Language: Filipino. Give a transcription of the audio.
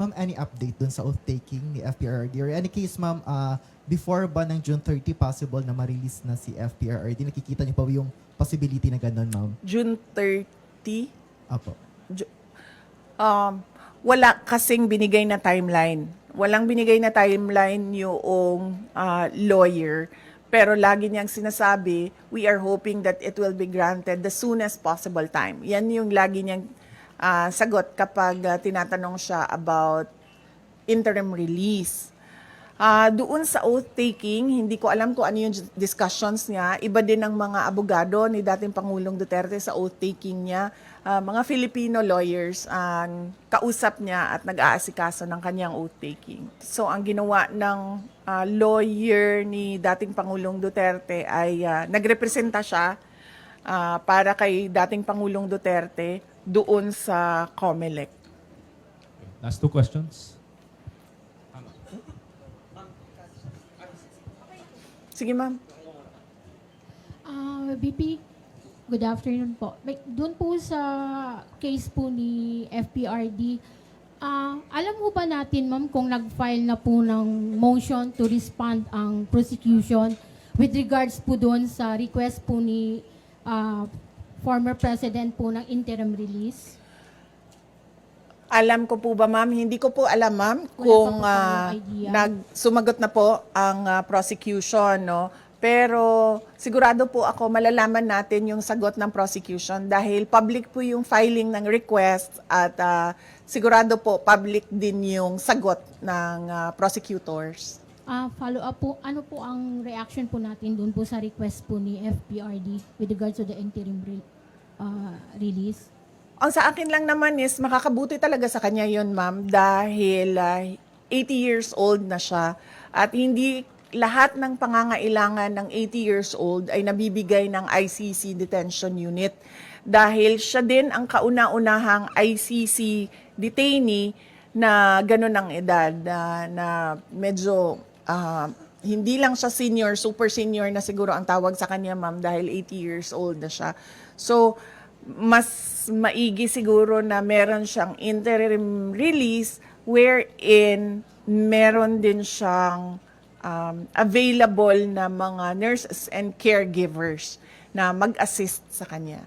Ma'am, any update dun sa oath-taking ni FPRRD? Or any case, ma'am, ah, before ba ng June 30 possible na ma-release na si FPRRD? Nakikita niyo pa yung possibility na ganun, ma'am? June 30, Apo. Ju- um, wala kasing binigay na timeline. Walang binigay na timeline yung ah, lawyer. Pero lagi niyang sinasabi, we are hoping that it will be granted the soonest possible time. Yan yung lagi niyang ah, sagot kapag ah, tinatanong siya about interim release. Ah, doon sa oath-taking, hindi ko alam kung ano yung discussions niya. Iba din ang mga abogado ni dating Pangulong Duterte sa oath-taking niya. Ah, mga Filipino lawyers ang kausap niya at nag-aasikaso ng kanyang oath-taking. So ang ginawa ng ah, lawyer ni dating Pangulong Duterte ay ah, nagrepresenta siya ah, para kay dating Pangulong Duterte doon sa COMELEC. Last two questions. Sige ma'am. Ah, BP, good afternoon po. May, doon po sa case po ni FPRD, ah, alam mo ba natin, ma'am, kung nag-file na po ng motion to respond ang prosecution with regards po doon sa request po ni ah, former president po ng interim release? Alam ko po ba, ma'am? Hindi ko po alam, ma'am, kung idea. nag sumagot na po ang ah, prosecution, no? Pero sigurado po ako malalaman natin yung sagot ng prosecution dahil public po yung filing ng request at ah, sigurado po public din yung sagot ng ah, prosecutors. Ah, follow up po, ano po ang reaction po natin doon po sa request po ni FPRD with regards to the interim re- ah, release? Ang sa akin lang naman is makakabuti talaga sa kanya yon ma'am dahil ah, 80 years old na siya at hindi lahat ng pangangailangan ng 80 years old ay nabibigay ng ICC detention unit dahil siya din ang kauna-unahang ICC detainee na ganun ang edad na, na medyo ah, hindi lang siya senior, super senior na siguro ang tawag sa kanya ma'am dahil 80 years old na siya. So, mas maigi siguro na meron siyang interim release wherein meron din siyang um, available na mga nurses and caregivers na mag-assist sa kanya.